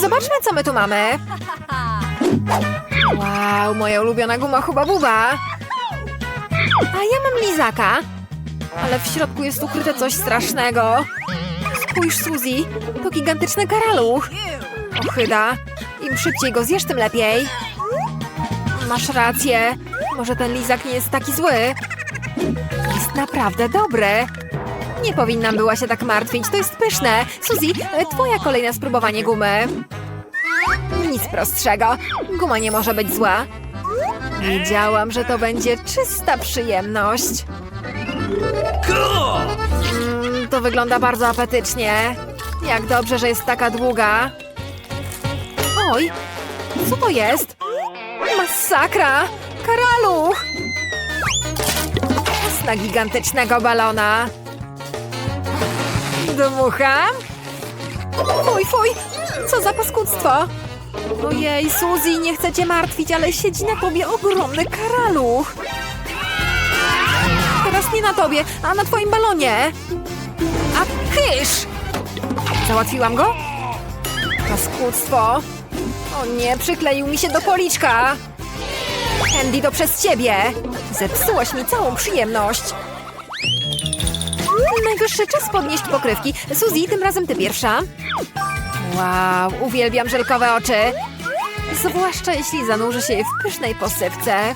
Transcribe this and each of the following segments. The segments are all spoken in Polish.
Zobaczmy, co my tu mamy. Wow, moja ulubiona guma Huba Buba. A ja mam lizaka. Ale w środku jest ukryte coś strasznego. Spójrz, Suzy, to gigantyczny karaluch. Ochyda. Im szybciej go zjesz, tym lepiej. Masz rację. Może ten lizak nie jest taki zły. Jest naprawdę dobry. Nie powinnam była się tak martwić, to jest pyszne. Suzy, twoja kolej na spróbowanie gumy. Nic prostszego. Guma nie może być zła. Wiedziałam, że to będzie czysta przyjemność. Mm, to wygląda bardzo apetycznie. Jak dobrze, że jest taka długa. Oj, co to jest? Masakra! Karaluch! Na gigantycznego balona. Dmucham? Fuj, fuj! Co za paskudztwo! Ojej, Suzy, nie chcę cię martwić, ale siedzi na tobie ogromny karaluch. Teraz nie na tobie, a na twoim balonie. A kysz! Załatwiłam go? Paskudztwo. O nie, przykleił mi się do policzka. Andy, to przez ciebie. Zepsułaś mi całą przyjemność. Najwyższy czas podnieść pokrywki. Suzy, tym razem ty pierwsza. Wow, uwielbiam żelkowe oczy. Zwłaszcza jeśli zanurzy się je w pysznej posypce.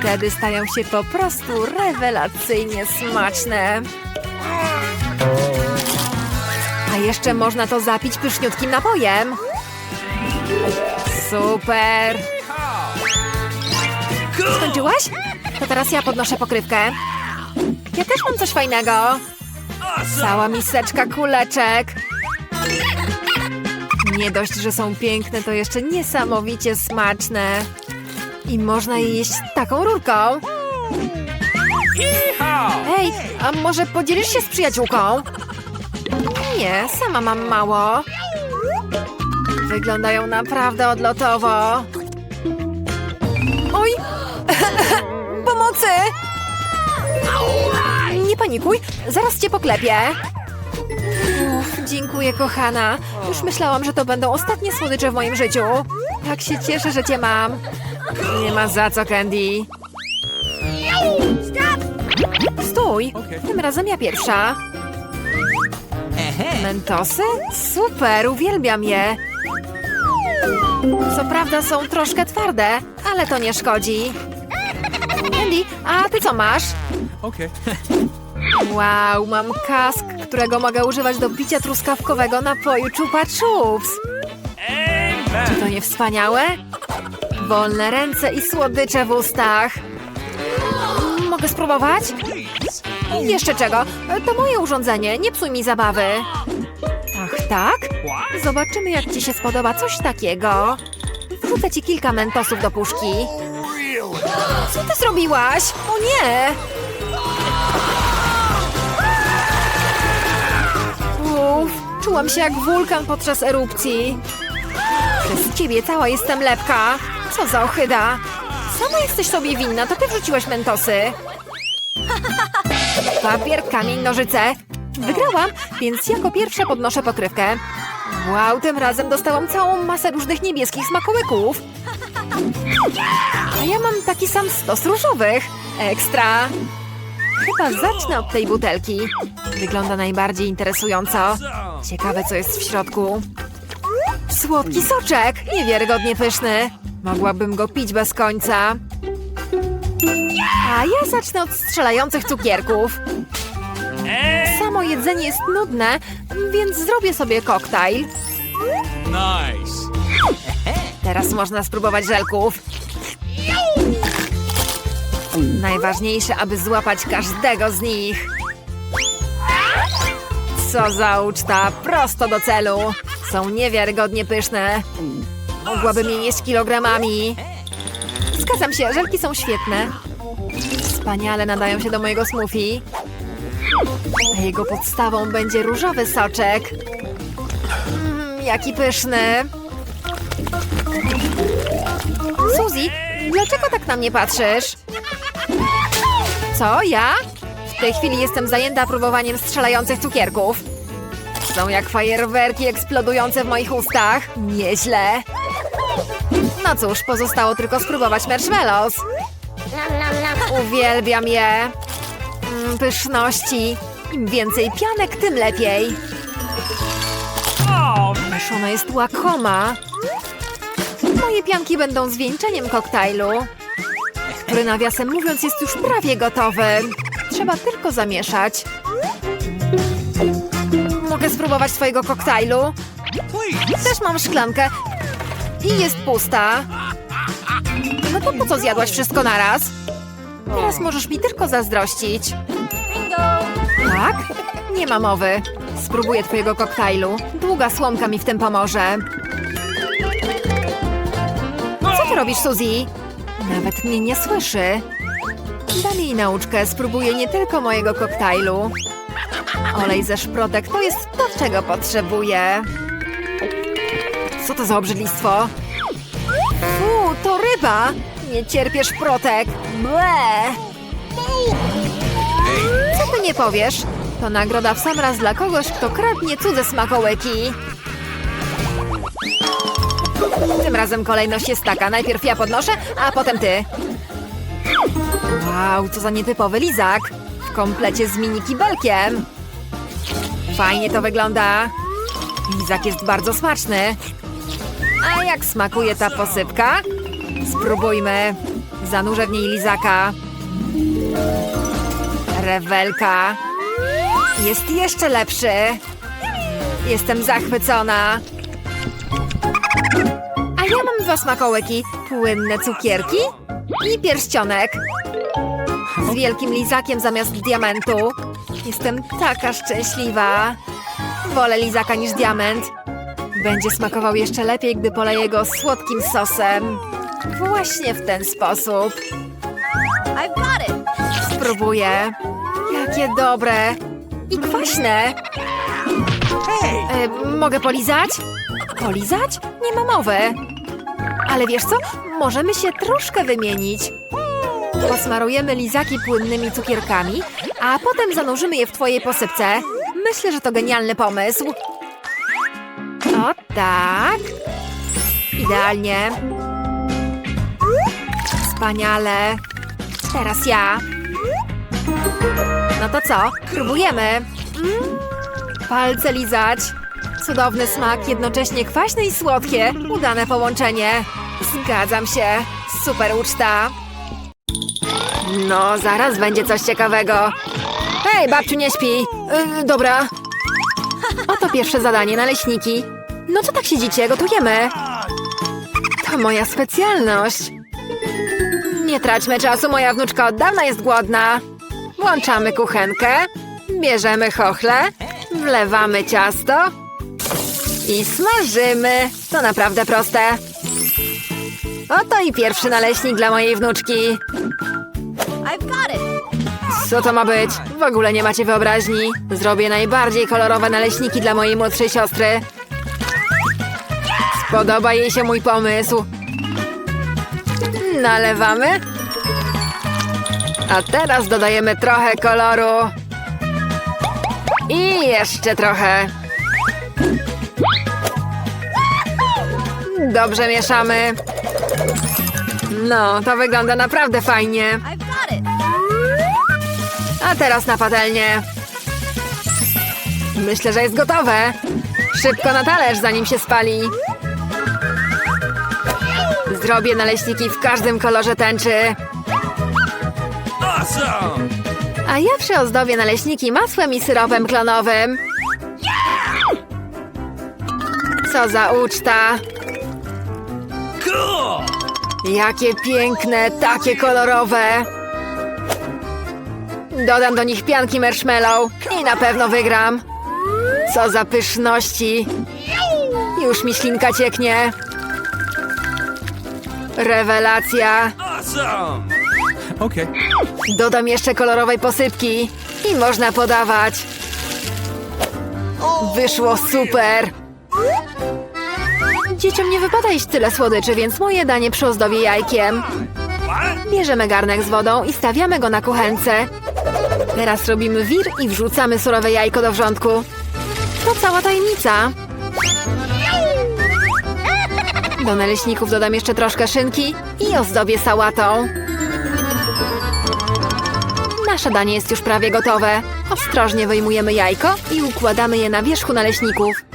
Wtedy stają się po prostu rewelacyjnie smaczne. A jeszcze można to zapić pyszniutkim napojem. Super! Skończyłaś? To teraz ja podnoszę pokrywkę. Ja też mam coś fajnego. Cała miseczka kuleczek. Nie dość, że są piękne, to jeszcze niesamowicie smaczne. I można je jeść taką rurką. Ej, a może podzielisz się z przyjaciółką? Nie, sama mam mało. Wyglądają naprawdę odlotowo. Oj! Pomocy! Panikuj, zaraz cię poklepię. Uff, dziękuję, kochana. Już myślałam, że to będą ostatnie słodycze w moim życiu. Tak się cieszę, że cię mam. Nie ma za co, Candy. Stój! Tym razem ja pierwsza. Mentosy? Super, uwielbiam je. Co prawda są troszkę twarde, ale to nie szkodzi. Andy, a ty co masz? Okay. Wow, mam kask, którego mogę używać do picia truskawkowego napoju Chupa Chups. Czy to nie wspaniałe? Wolne ręce i słodycze w ustach. Mogę spróbować? Jeszcze czego? To moje urządzenie, nie psuj mi zabawy. Ach, tak? Zobaczymy, jak ci się spodoba coś takiego. Wrzucę ci kilka mentosów do puszki. Co ty zrobiłaś? O nie! Czułam się jak wulkan podczas erupcji. Przez ciebie cała jestem lepka. Co za ohyda. Sama jesteś sobie winna, to ty wrzuciłaś mentosy. Papier, kamień, nożyce. Wygrałam, więc jako pierwsza podnoszę pokrywkę. Wow, tym razem dostałam całą masę różnych niebieskich smakołyków. A ja mam taki sam stos różowych. Ekstra. Chyba zacznę od tej butelki. Wygląda najbardziej interesująco. Ciekawe, co jest w środku. Słodki soczek! Niewiarygodnie pyszny. Mogłabym go pić bez końca. A ja zacznę od strzelających cukierków. Samo jedzenie jest nudne, więc zrobię sobie koktajl. Nice. Teraz można spróbować żelków. Najważniejsze, aby złapać każdego z nich. Co za uczta, prosto do celu. Są niewiarygodnie pyszne. Mogłabym je jeść kilogramami. Zgadzam się, żelki są świetne. Wspaniale nadają się do mojego smoothie. A jego podstawą będzie różowy soczek. Mm, jaki pyszny. Suzy, dlaczego tak na mnie patrzysz? Co, ja? W tej chwili jestem zajęta próbowaniem strzelających cukierków. Są jak fajerwerki eksplodujące w moich ustach. Nieźle. No cóż, pozostało tylko spróbować marshmallows. Uwielbiam je. Mm, pyszności. Im więcej pianek, tym lepiej. Ależ ona jest łakoma. Moje pianki będą zwieńczeniem koktajlu, który nawiasem mówiąc jest już prawie gotowy. Trzeba tylko zamieszać. Mogę spróbować twojego koktajlu? Też mam szklankę i jest pusta. No to po co zjadłaś wszystko naraz? Teraz możesz mi tylko zazdrościć. Tak? Nie ma mowy. Spróbuję twojego koktajlu. Długa słomka mi w tym pomoże. Co ty robisz, Suzy? Nawet mnie nie słyszy. Dam jej nauczkę. Spróbuję nie tylko mojego koktajlu. Olej ze szprotek to jest to, czego potrzebuję. Co to za obrzydlistwo? Fu, to ryba! Nie cierpiesz protek! Ble! Co ty nie powiesz? To nagroda w sam raz dla kogoś, kto kradnie cudze smakołyki. Tym razem kolejność jest taka. Najpierw ja podnoszę, a potem ty. Wow, co za nietypowy lizak. W komplecie z mini kibelkiem. Fajnie to wygląda. Lizak jest bardzo smaczny. A jak smakuje ta posypka? Spróbujmy. Zanurzę w niej lizaka. Rewelka. Jest jeszcze lepszy. Jestem zachwycona. A ja mam dwa smakołyki. Płynne cukierki i pierścionek. Z wielkim lizakiem zamiast diamentu. Jestem taka szczęśliwa. Wolę lizaka niż diament. Będzie smakował jeszcze lepiej, gdy poleję go słodkim sosem. Właśnie w ten sposób. Spróbuję. Jakie dobre. I kwaśne. E, mogę polizać? Polizać? Nie ma mowy. Ale wiesz co? Możemy się troszkę wymienić. Posmarujemy lizaki płynnymi cukierkami, a potem zanurzymy je w twojej posypce. Myślę, że to genialny pomysł. O tak. Idealnie. Wspaniale. Teraz ja. No to co? Próbujemy. Mm. Palce lizać. Cudowny smak, jednocześnie kwaśne i słodkie. Udane połączenie. Zgadzam się. Super uczta. No, zaraz będzie coś ciekawego. Hej, babciu, nie śpi. Yy, dobra. Oto pierwsze zadanie, naleśniki. No co tak siedzicie? Gotujemy. To moja specjalność. Nie traćmy czasu, moja wnuczka od dawna jest głodna. Włączamy kuchenkę, bierzemy chochle, wlewamy ciasto i smażymy. To naprawdę proste. Oto i pierwszy naleśnik dla mojej wnuczki. Co to ma być? W ogóle nie macie wyobraźni. Zrobię najbardziej kolorowe naleśniki dla mojej młodszej siostry. Spodoba jej się mój pomysł. Nalewamy. A teraz dodajemy trochę koloru. I jeszcze trochę. Dobrze mieszamy. No, to wygląda naprawdę fajnie. A teraz na patelnię. Myślę, że jest gotowe. Szybko na talerz, zanim się spali. Zrobię naleśniki w każdym kolorze tęczy. A ja przyozdobię naleśniki masłem i syropem klonowym. Co za uczta. Cool. Jakie piękne, takie kolorowe. Dodam do nich pianki marshmallow i na pewno wygram. Co za pyszności. Już mi ślinka cieknie. Rewelacja. Okay. Dodam jeszcze kolorowej posypki i można podawać. Wyszło super. Dzieciom nie wypada jeść tyle słodyczy, więc moje danie przyozdobię jajkiem. Bierzemy garnek z wodą i stawiamy go na kuchence. Teraz robimy wir i wrzucamy surowe jajko do wrzątku. To cała tajemnica. Do naleśników dodam jeszcze troszkę szynki i ozdobię sałatą. Nasze danie jest już prawie gotowe. Ostrożnie wyjmujemy jajko i układamy je na wierzchu naleśników.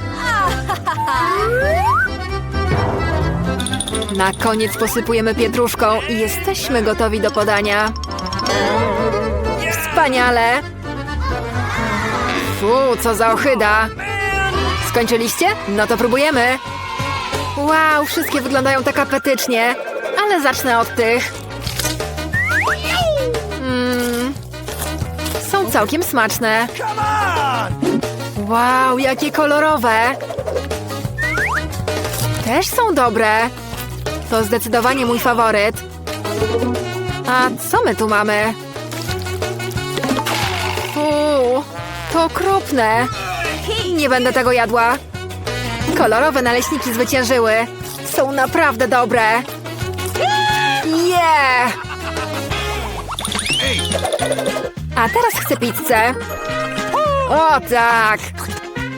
Na koniec posypujemy pietruszką i jesteśmy gotowi do podania. Wspaniale! Fu, co za ochyda! Skończyliście? No to próbujemy! Wow, wszystkie wyglądają tak apetycznie, ale zacznę od tych. Mmm, są całkiem smaczne. Wow, jakie kolorowe! Też są dobre. To zdecydowanie mój faworyt. A co my tu mamy? Fuu, to okropne. Nie będę tego jadła. Kolorowe naleśniki zwyciężyły. Są naprawdę dobre. Yeah! A teraz chcę pizzę. O tak!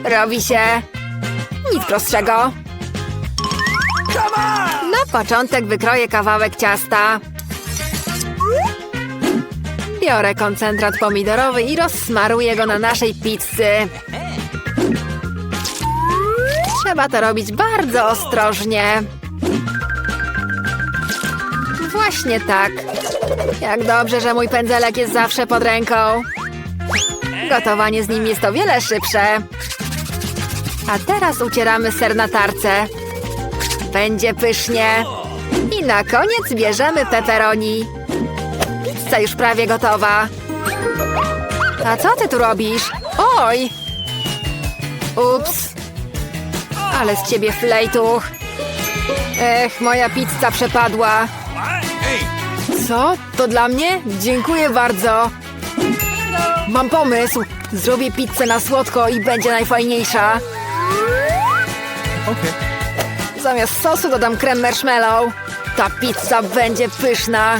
Robi się. Nic prostszego. come on! Początek wykroję kawałek ciasta. Biorę koncentrat pomidorowy i rozsmaruję go na naszej pizzy. Trzeba to robić bardzo ostrożnie. Właśnie tak. Jak dobrze, że mój pędzelek jest zawsze pod ręką. Gotowanie z nim jest o wiele szybsze. A teraz ucieramy ser na tarce. Będzie pysznie. I na koniec bierzemy pepperoni. Pizza już prawie gotowa. A co ty tu robisz? Oj! Ups. Ale z ciebie flejtuch. Ech, moja pizza przepadła. Co? To dla mnie? Dziękuję bardzo. Mam pomysł. Zrobię pizzę na słodko i będzie najfajniejsza. okay. Zamiast sosu dodam krem marshmallow. Ta pizza będzie pyszna.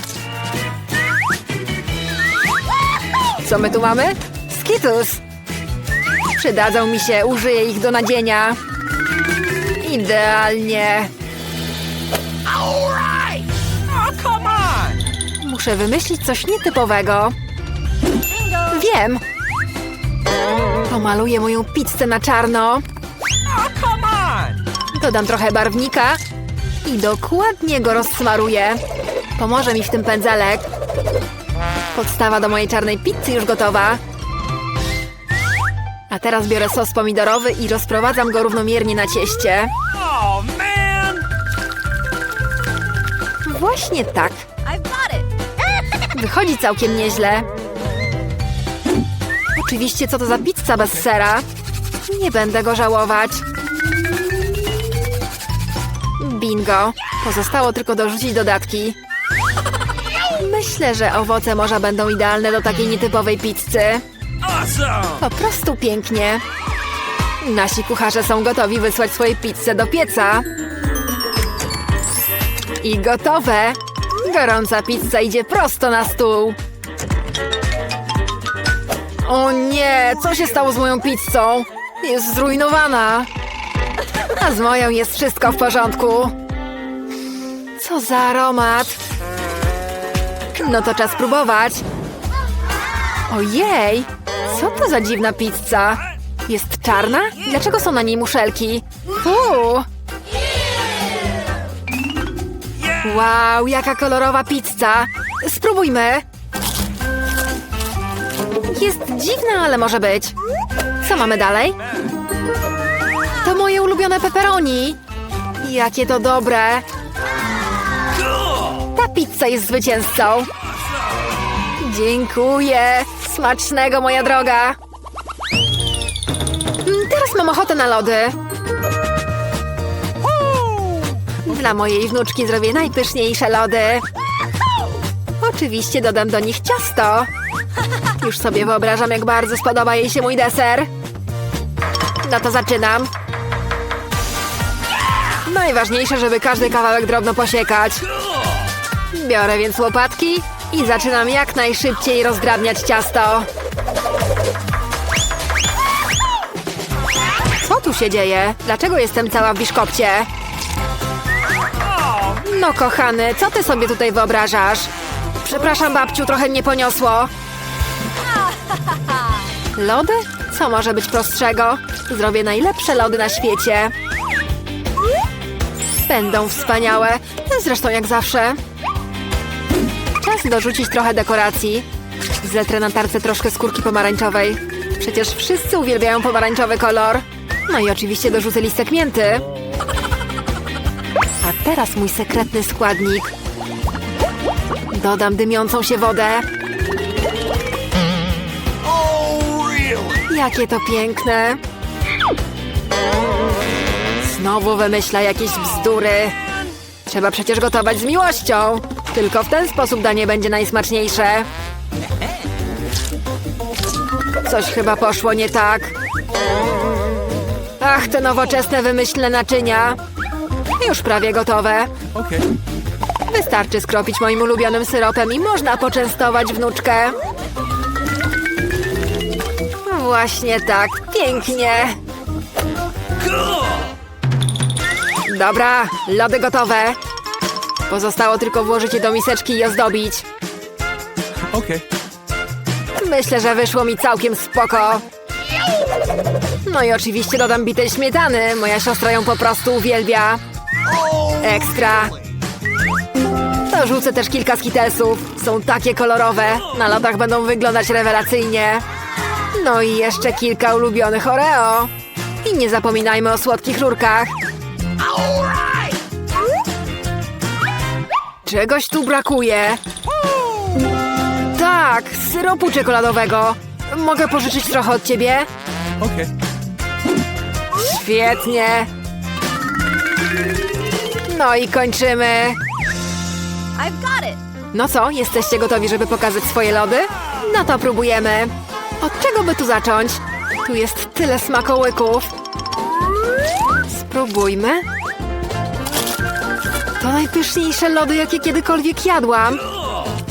Co my tu mamy? Skitus. Przydadzą mi się, użyję ich do nadzienia. Idealnie. Muszę wymyślić coś nietypowego. Wiem. Pomaluję moją pizzę na czarno. Dodam trochę barwnika i dokładnie go rozsmaruję. Pomoże mi w tym pędzelek. Podstawa do mojej czarnej pizzy już gotowa. A teraz biorę sos pomidorowy i rozprowadzam go równomiernie na cieście. Oh! Właśnie tak. Wychodzi całkiem nieźle. Oczywiście, co to za pizza bez sera? Nie będę go żałować. Bingo. Pozostało tylko dorzucić dodatki. Myślę, że owoce morza będą idealne do takiej nietypowej pizzy. Po prostu pięknie. Nasi kucharze są gotowi wysłać swoje pizze do pieca. I gotowe. Gorąca pizza idzie prosto na stół. O nie, co się stało z moją pizzą? Jest zrujnowana. A z moją jest wszystko w porządku. Co za aromat. No to czas próbować. Ojej, co to za dziwna pizza? Jest czarna? Dlaczego są na niej muszelki? Uuu. Wow, jaka kolorowa pizza! Spróbujmy! Jest dziwna, ale może być. Co mamy dalej? To moje ulubione pepperoni! Jakie to dobre! Ta pizza jest zwycięzcą! Dziękuję! Smacznego, moja droga! Mm, Teraz mam ochotę na lody. Dla mojej wnuczki zrobię najpyszniejsze lody. Oczywiście dodam do nich ciasto. Już sobie wyobrażam, jak bardzo spodoba jej się mój deser. No to zaczynam. Najważniejsze, żeby każdy kawałek drobno posiekać. Biorę więc łopatki i zaczynam jak najszybciej rozdrabniać ciasto. tu się dzieje? Dlaczego jestem cała w biszkopcie? No kochany, co ty sobie tutaj wyobrażasz? Przepraszam babciu, trochę mnie poniosło. Lody? Co może być prostszego? Zrobię najlepsze lody na świecie. Będą wspaniałe, zresztą jak zawsze. Czas dorzucić trochę dekoracji. Zetrę na tarce troszkę skórki pomarańczowej. Przecież wszyscy uwielbiają pomarańczowy kolor. No i oczywiście dorzucę listek mięty. A teraz mój sekretny składnik. Dodam dymiącą się wodę. Oh? Jakie to piękne. Znowu wymyśla jakieś bzdury. Trzeba przecież gotować z miłością. Tylko w ten sposób danie będzie najsmaczniejsze. Coś chyba poszło nie tak. Ach, te nowoczesne wymyślne naczynia. Już prawie gotowe. Wystarczy skropić moim ulubionym syropem i można poczęstować wnuczkę. Właśnie tak, pięknie. Dobra, lody gotowe. Pozostało tylko włożyć je do miseczki i ozdobić. Okay. Myślę, że wyszło mi całkiem spoko. No i oczywiście dodam bitej śmietany. Moja siostra ją po prostu uwielbia. Ekstra. Dorzucę też kilka skitelsów. Są takie kolorowe. Na lodach będą wyglądać rewelacyjnie. No i jeszcze kilka ulubionych Oreo. I nie zapominajmy o słodkich rurkach. Czegoś tu brakuje. Tak, syropu czekoladowego. Mogę pożyczyć trochę od ciebie? Okay. Świetnie. No i kończymy. I've got it. No co, jesteście gotowi, żeby pokazać swoje lody? No to próbujemy. Od czego by tu zacząć? Tu jest tyle smakołyków. Spróbujmy. To najpyszniejsze lody, jakie kiedykolwiek jadłam.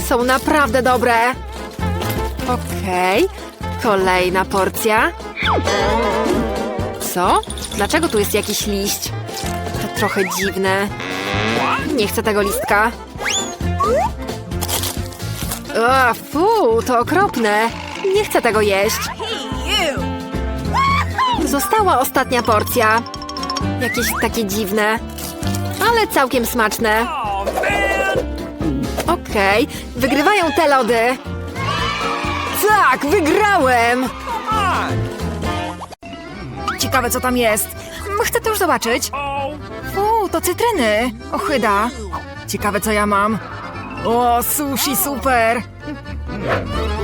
Są naprawdę dobre. Okej, kolejna porcja. Co? Dlaczego tu jest jakiś liść? To trochę dziwne. Nie chcę tego listka. O, fu, to okropne. Nie chcę tego jeść. Została ostatnia porcja. Jakieś takie dziwne, ale całkiem smaczne. Okej, wygrywają te lody. Tak, wygrałem! Ciekawe, co tam jest. Chcę to już zobaczyć. Fu, to cytryny. Ochyda. Ciekawe, co ja mam. O, sushi, super.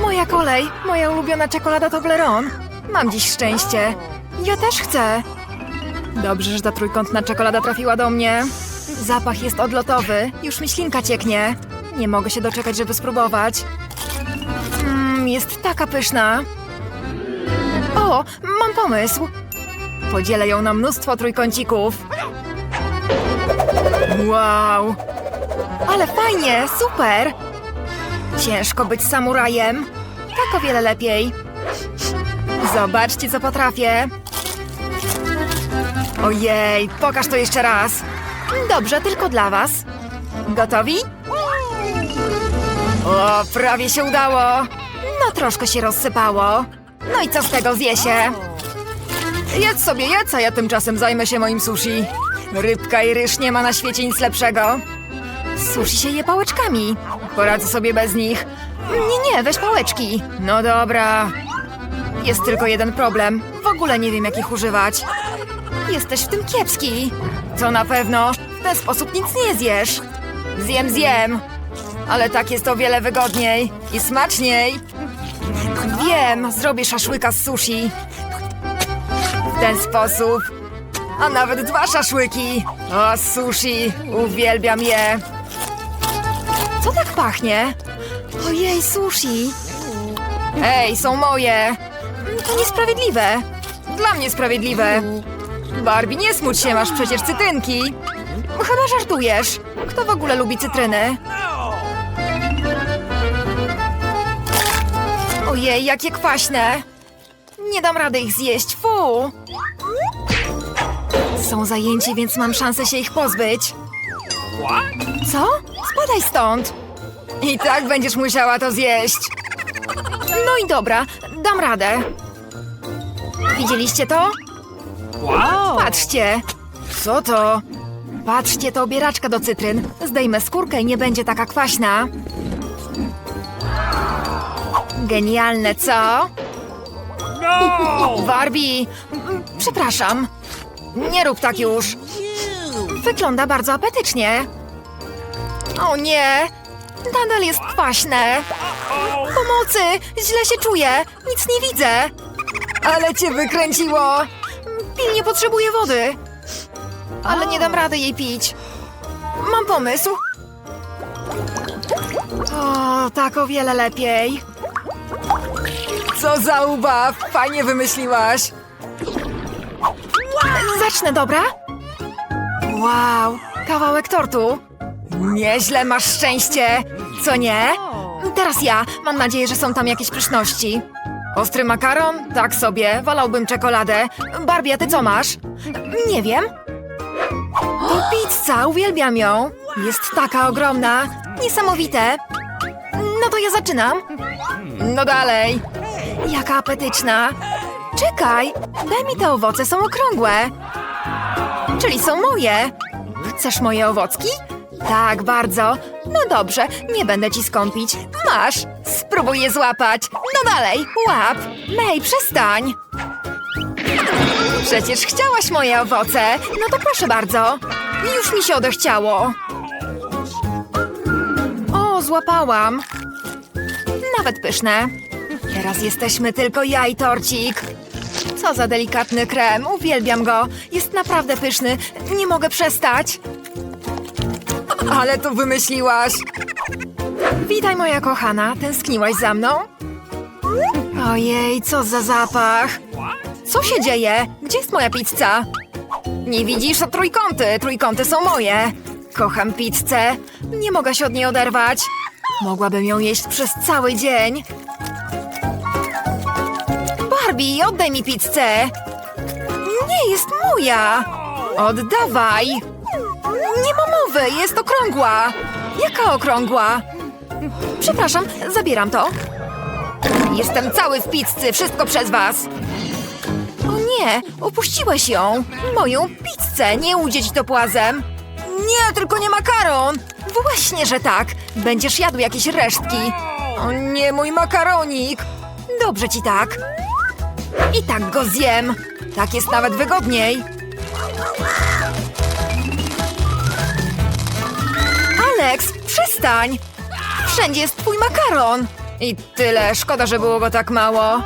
Moja kolej. Moja ulubiona czekolada Toblerone. Mam dziś szczęście. Ja też chcę. Dobrze, że ta trójkątna czekolada trafiła do mnie. Zapach jest odlotowy. Już mi ślinka cieknie. Nie mogę się doczekać, żeby spróbować. Mmm, jest taka pyszna. O, mam pomysł. Podzielę ją na mnóstwo trójkącików. Wow! Ale fajnie, super! Ciężko być samurajem. Tak o wiele lepiej. Zobaczcie, co potrafię. Ojej, pokaż to jeszcze raz. Dobrze, tylko dla was. Gotowi? O, prawie się udało. No, troszkę się rozsypało. No i co z tego zje się? Jedz sobie, jedz, a ja tymczasem zajmę się moim sushi. Rybka i ryż nie ma na świecie nic lepszego. Sushi się je pałeczkami. Poradzę sobie bez nich. Nie, nie, weź pałeczki. No dobra. Jest tylko jeden problem. W ogóle nie wiem, jak ich używać. Jesteś w tym kiepski. To na pewno. W ten sposób nic nie zjesz. Zjem, zjem. Ale tak jest o wiele wygodniej i smaczniej. Wiem, zrobię szaszłyka z sushi. W ten sposób. A nawet dwa szaszłyki. O, sushi. Uwielbiam je. Co tak pachnie? Ojej, sushi. Ej, są moje. To niesprawiedliwe. Dla mnie sprawiedliwe. Barbie, nie smuć się, masz przecież cytrynki. Chyba żartujesz. Kto w ogóle lubi cytryny? Ojej, jakie kwaśne. Nie dam rady ich zjeść, fu. Są zajęci, więc mam szansę się ich pozbyć. Co? Spadaj stąd! I tak będziesz musiała to zjeść. No i dobra, dam radę. Widzieliście to? Patrzcie! Co to? Patrzcie, to obieraczka do cytryn. Zdejmę skórkę i nie będzie taka kwaśna. Genialne, co? No! Barbie! Przepraszam. Nie rób tak już. Wygląda bardzo apetycznie. O nie! Nadal jest kwaśne. Pomocy! Źle się czuję. Nic nie widzę. Ale cię wykręciło. Pilnie potrzebuję wody. Ale nie dam rady jej pić. Mam pomysł. O, tak o wiele lepiej. Co za ubaw! Fajnie wymyśliłaś. Zacznę, dobra? Wow, kawałek tortu. Nieźle masz szczęście, co nie? Teraz ja. Mam nadzieję, że są tam jakieś pyszności. Ostry makaron? Tak sobie. Wolałbym czekoladę. Barbie, a ty co masz? Nie wiem. To pizza, uwielbiam ją. Jest taka ogromna. Niesamowite. No to ja zaczynam. No dalej. Jaka apetyczna. Czekaj, daj mi te owoce, są okrągłe. Czyli są moje. Chcesz moje owocki? Tak, bardzo. No dobrze, nie będę ci skąpić. Masz, spróbuj je złapać. No dalej, łap. Mej, przestań. Przecież chciałaś moje owoce. No to proszę bardzo. Już mi się odechciało. O, złapałam. Nawet pyszne. Teraz jesteśmy tylko ja i torcik. Co za delikatny krem, uwielbiam go. Jest naprawdę pyszny, nie mogę przestać. Ale to wymyśliłaś. Witaj, moja kochana, tęskniłaś za mną? Ojej, co za zapach. Co się dzieje? Gdzie jest moja pizza? Nie widzisz, to trójkąty. Trójkąty są moje. Kocham pizzę. Nie mogę się od niej oderwać. Mogłabym ją jeść przez cały dzień. Barbie, oddaj mi pizzę! Nie jest moja! Oddawaj! Nie ma mowy, jest okrągła! Jaka okrągła? Przepraszam, zabieram to. Jestem cały w pizzy, wszystko przez was. O nie, opuściłeś ją. Moją pizzę, nie udzieć to płazem. Nie, tylko nie makaron. Właśnie, że tak. Będziesz jadł jakieś resztki. O nie, mój makaronik. Dobrze ci tak. I tak go zjem. Tak jest nawet wygodniej. Alex, przestań! Wszędzie jest twój makaron. I tyle, szkoda, że było go tak mało.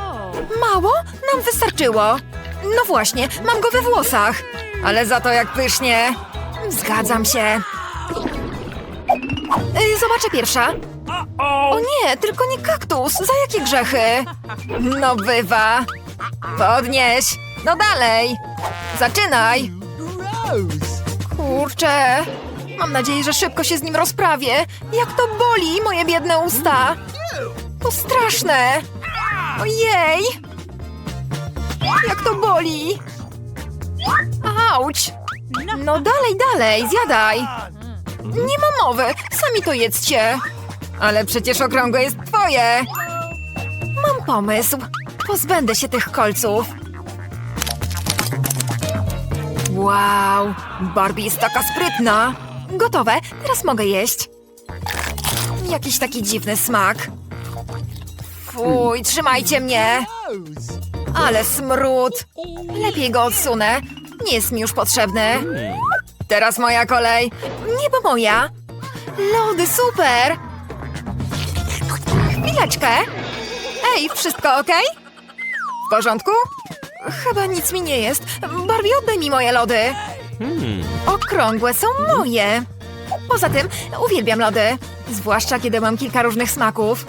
Mało? Nam wystarczyło. No właśnie, mam go we włosach. Ale za to jak pysznie. Zgadzam się. Y, Zobaczę pierwsza. O nie, tylko nie kaktus. Za jakie grzechy? No bywa. Podnieś. No dalej. Zaczynaj. Kurczę. Mam nadzieję, że szybko się z nim rozprawię. Jak to boli, moje biedne usta. To straszne. Ojej. Jak to boli. Auć. No dalej, dalej, zjadaj. Nie ma mowy, sami to jedzcie. Ale przecież okrągłe jest twoje. Mam pomysł. Pozbędę się tych kolców. Wow, Barbie jest taka sprytna. Gotowe, teraz mogę jeść. Jakiś taki dziwny smak. Fuj, trzymajcie mnie. Ale smród. Lepiej go odsunę. Nie jest mi już potrzebny. Teraz moja kolej. Niebo moja. Lody, super. Chwileczkę. Ej, wszystko ok? W porządku? Chyba nic mi nie jest. Barbie, oddaj mi moje lody. Okrągłe są moje. Poza tym uwielbiam lody. Zwłaszcza kiedy mam kilka różnych smaków.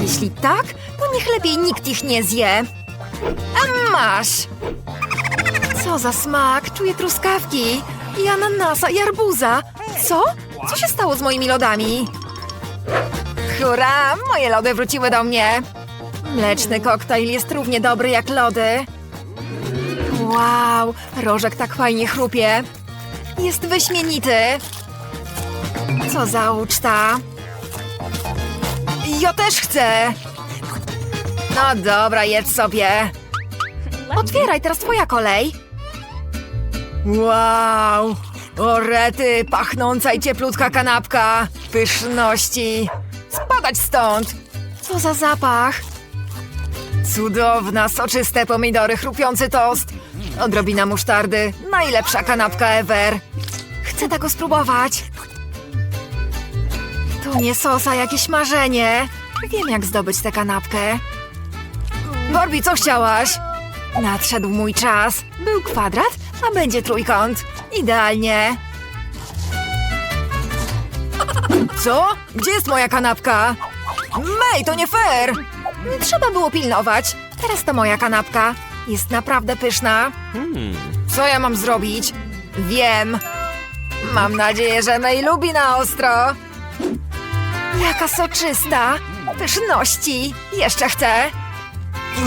Jeśli tak, to niech lepiej nikt ich nie zje. A masz! Co za smak? Czuję truskawki. I ananasa, i arbuza. Co? Co się stało z moimi lodami? Hurra! Moje lody wróciły do mnie. Mleczny koktajl jest równie dobry jak lody. Wow, rożek tak fajnie chrupie. Jest wyśmienity. Co za uczta. Ja też chcę! No dobra, jedz sobie. Otwieraj, teraz twoja kolej. Wow! O rety, pachnąca i cieplutka kanapka. Pyszności. Spadać stąd! Co za zapach. Cudowna, soczyste pomidory, chrupiący tost. Odrobina musztardy. Najlepsza kanapka ever. Chcę tego spróbować. To nie sosa, jakieś marzenie. Wiem, jak zdobyć tę kanapkę. Barbie, co chciałaś? Nadszedł mój czas. Był kwadrat, a będzie trójkąt. Idealnie. Co? Gdzie jest moja kanapka? Mej, to nie fair! Trzeba było pilnować. Teraz to moja kanapka. Jest naprawdę pyszna. Co ja mam zrobić? Wiem. Mam nadzieję, że Mej lubi na ostro. Jaka soczysta. Pyszności. Jeszcze chcę.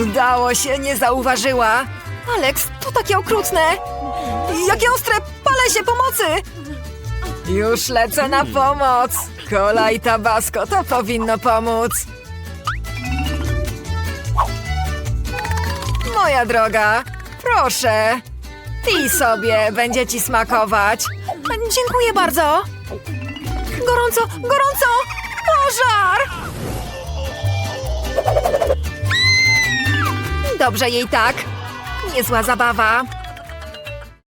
Udało się, nie zauważyła. Alex, to takie okrutne. Jakie ostre! Palę się pomocy! Już lecę na pomoc. Kola i tabasco to powinno pomóc. Moja droga, proszę. Pij sobie, będzie ci smakować. Dziękuję bardzo. Gorąco, gorąco! Pożar! Dobrze jej tak. Niezła zabawa.